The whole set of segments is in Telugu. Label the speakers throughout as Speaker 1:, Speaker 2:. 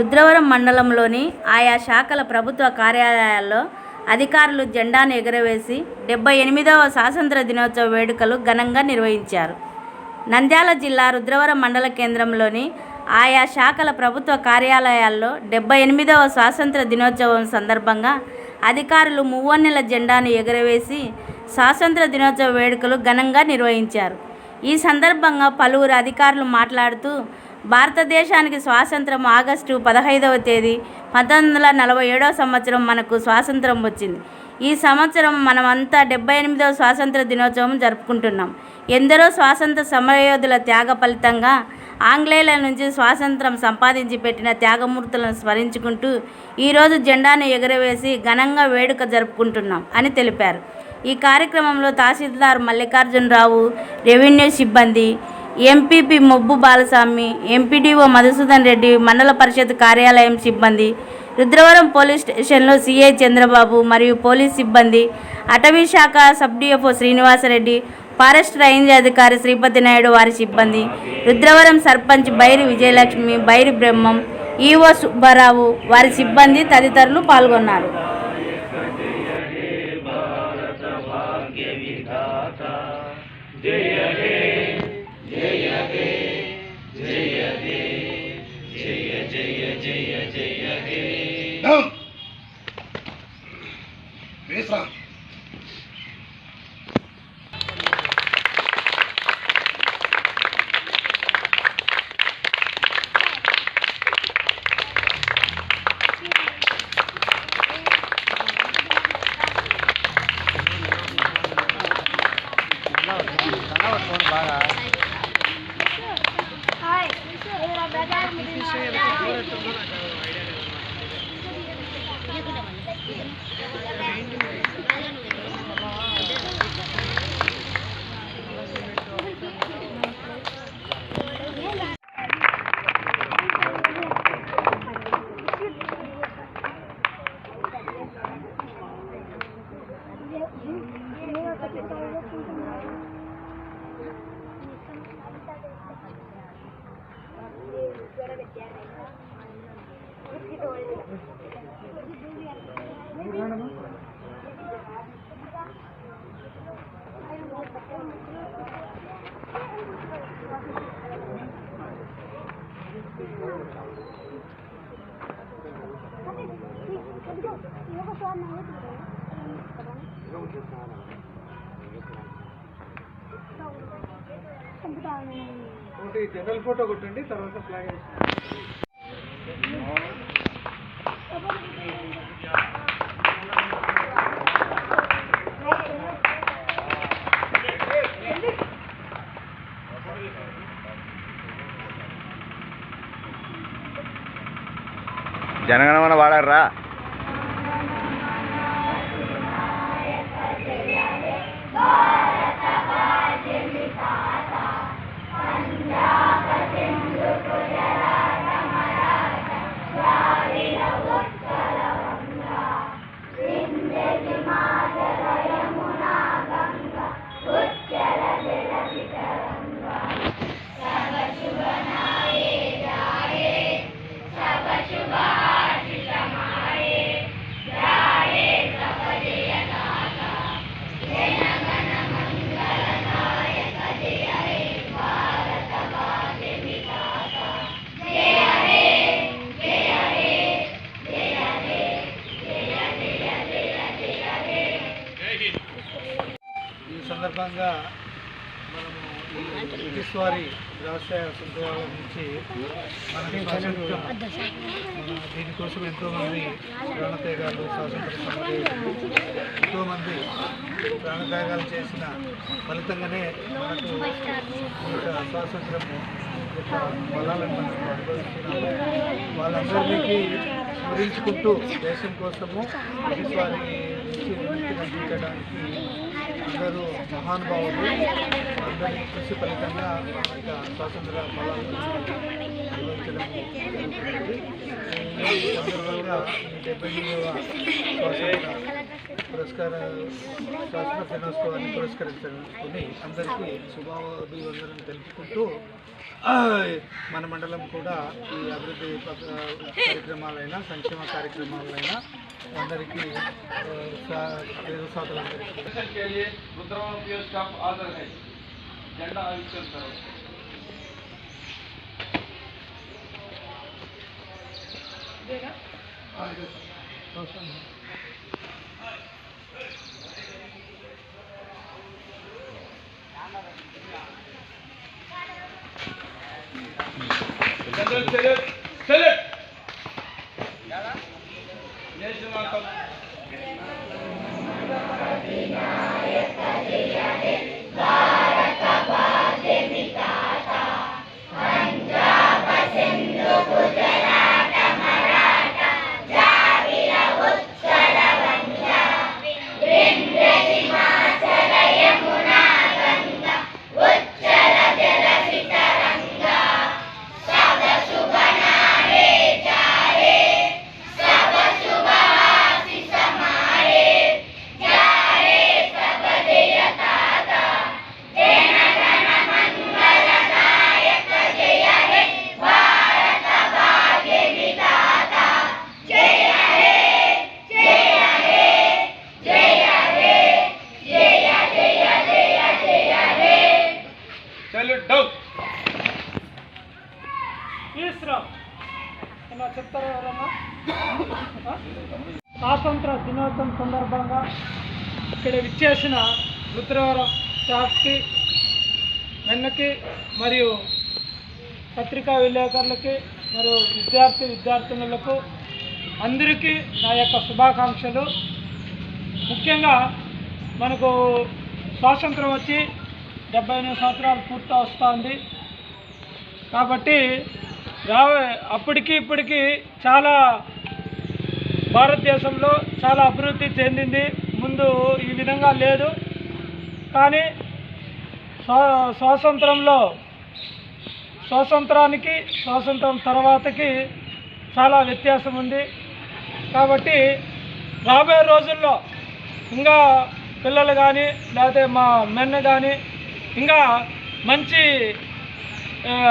Speaker 1: రుద్రవరం మండలంలోని ఆయా శాఖల ప్రభుత్వ కార్యాలయాల్లో అధికారులు జెండాను ఎగురవేసి డెబ్బై ఎనిమిదవ స్వాతంత్ర దినోత్సవ వేడుకలు ఘనంగా నిర్వహించారు. నంద్యాల జిల్లా రుద్రవరం మండల కేంద్రంలోని ఆయా శాఖల ప్రభుత్వ కార్యాలయాల్లో డెబ్బై ఎనిమిదవ స్వాతంత్ర దినోత్సవం సందర్భంగా అధికారులు మువ్వన్నెల జెండాను ఎగురవేసి స్వాతంత్ర దినోత్సవ వేడుకలు ఘనంగా నిర్వహించారు. ఈ సందర్భంగా పలువురు అధికారులు మాట్లాడుతూ భారతదేశానికి స్వాతంత్రం ఆగస్టు పదహైదవ తేదీ పంతొమ్మిది వందల నలభై ఏడవ సంవత్సరం మనకు స్వాతంత్రం వచ్చింది. ఈ సంవత్సరం మనమంతా డెబ్బై ఎనిమిదవ స్వాతంత్ర దినోత్సవం జరుపుకుంటున్నాం. ఎందరో స్వాతంత్ర సమరయోధుల త్యాగ ఫలితంగా ఆంగ్లేయుల నుంచి స్వాతంత్రం సంపాదించి పెట్టిన త్యాగమూర్తులను స్మరించుకుంటూ ఈరోజు జెండాను ఎగురవేసి ఘనంగా వేడుక జరుపుకుంటున్నాం అని తెలిపారు. ఈ కార్యక్రమంలో తహసీల్దార్ మల్లికార్జునరావు రెవెన్యూ సిబ్బంది ఎంపీపీ మొబ్బు బాలస్వామి ఎంపీడీఓ మధుసూదన్ రెడ్డి మండల పరిషత్ కార్యాలయం సిబ్బంది రుద్రవరం పోలీస్ స్టేషన్లో సిఐ చంద్రబాబు మరియు పోలీస్ సిబ్బంది అటవీ శాఖ sub DFO Srinivasareddy forest range అధికారి శ్రీపతి నాయుడు వారి సిబ్బంది రుద్రవరం సర్పంచ్ బైరి విజయలక్ష్మి బైరి బ్రహ్మం ఈఓ సుబ్బారావు వారి సిబ్బంది తదితరులు పాల్గొన్నారు.
Speaker 2: Jaya Jaya
Speaker 3: ఒకటి జనరల్ ఫోటో కొట్టండి తర్వాత ఫ్లాగ్ వేసుకోండి.
Speaker 4: ಜನಗಣಮನ
Speaker 3: ಬಾಳಾರ సందర్భంగా మనము బ్రిటిష్ వారి వ్యవసాయ సంఘాల నుంచి మనకి స్వాతంత్రం మన దీనికోసం ఎంతోమంది ప్రాణత్యాగాలు స్వాతంత్ర సమరయోధులు ఎంతోమంది ప్రాణత్యాగాలు చేసిన ఫలితంగానే మనకు ఇంత స్వాతంత్రము యొక్క బలాలను మనం అనుభవిస్తున్నాము. వాళ్ళందరికీ స్మరించుకుంటూ దేశం కోసము బ్రిటిష్ వారి నుంచి విముక్తి కల్పించడానికి అందరూ మహానుభావులు అందరి కృషి ఫలితంగా ఇక స్వాతంత్ర ఫలాలను అనుభవించడం జరుగుతుంది సందర్భంగా డెబ్బై స్వాతంత్ర
Speaker 5: పురస్కార శాసన దినోత్సవాన్ని పురస్కరించుకుని అందరికీ శుభాభివందనం తెలుపుకుంటూ మన మండలం కూడా ఈ అభివృద్ధి కార్యక్రమాలైనా సంక్షేమ కార్యక్రమాలైనా అందరికీ పేరు చేసిన రుద్రవరం స్టాఫ్కి వెన్నకి మరియు పత్రికా విలేకరులకి మరియు విద్యార్థి విద్యార్థినులకు అందరికీ నా యొక్క శుభాకాంక్షలు. ముఖ్యంగా మనకు స్వాతంత్రం వచ్చి డెబ్బై ఎనిమిది సంవత్సరాలు పూర్తి వస్తుంది కాబట్టి రావే అప్పటికి ఇప్పటికీ చాలా భారతదేశంలో చాలా అభివృద్ధి చెందింది. ముందు ఈ విధంగా లేదు. కానీ స్వా స్వాతంత్రంలో స్వాతంత్రానికి స్వాతంత్రం తర్వాతకి చాలా వ్యత్యాసం ఉంది. కాబట్టి రాబోయే రోజుల్లో ఇంకా పిల్లలు కానీ లేకపోతే మా మెన్ కానీ ఇంకా మంచి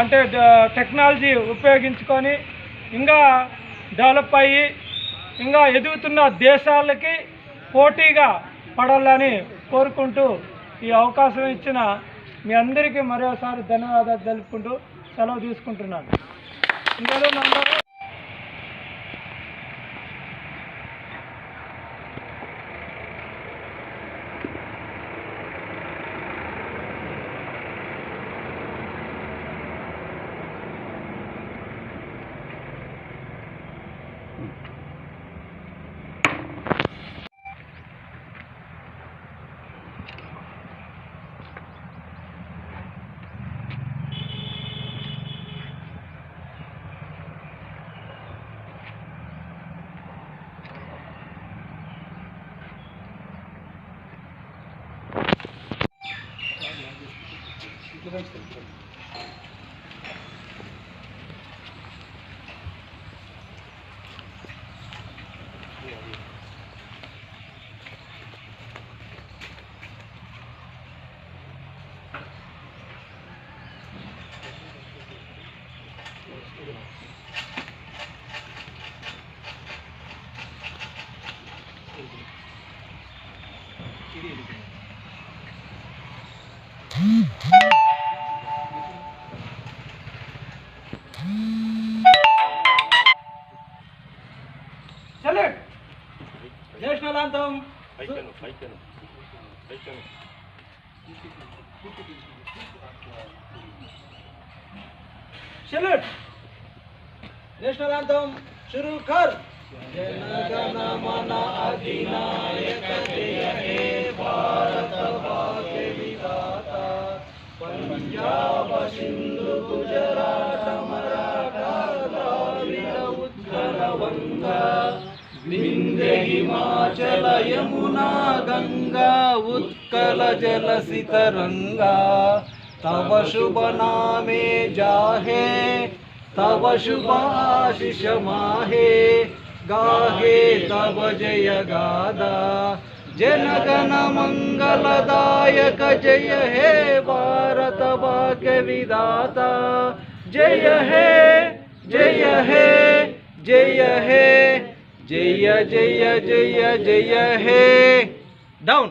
Speaker 5: అంటే టెక్నాలజీ ఉపయోగించుకొని ఇంకా డెవలప్ అయ్యి ఇంకా ఎదుగుతున్న దేశాలకి పోటీగా పడాలని కోరుకుంటూ ఈ అవకాశం ఇచ్చిన మీ అందరికీ మరోసారి ధన్యవాదాలు తెలుపుకుంటూ సెలవు తీసుకుంటున్నాను. ఇందులో Thank you. Yeah, yeah. ऐका ना ऐका ना शेलट! नॅशनल अँथम सुरू कर! जनगण मन अधिनायक जय हे भारत भाग्य विधाता पंजाब सिंधु गुजरात मराठा द्राविड विंध्य हिमाचल यमुना गंगा उत्कल जल सितरंगा तव शुभ नामे जाहे, तव शुभ माहे गाहे तव जय गादा।
Speaker 6: जनगण मंगलदायक जय हे भारत वाक्य विदाता जय हे जय हे जय हे। जय जय जय जय हे। डाउन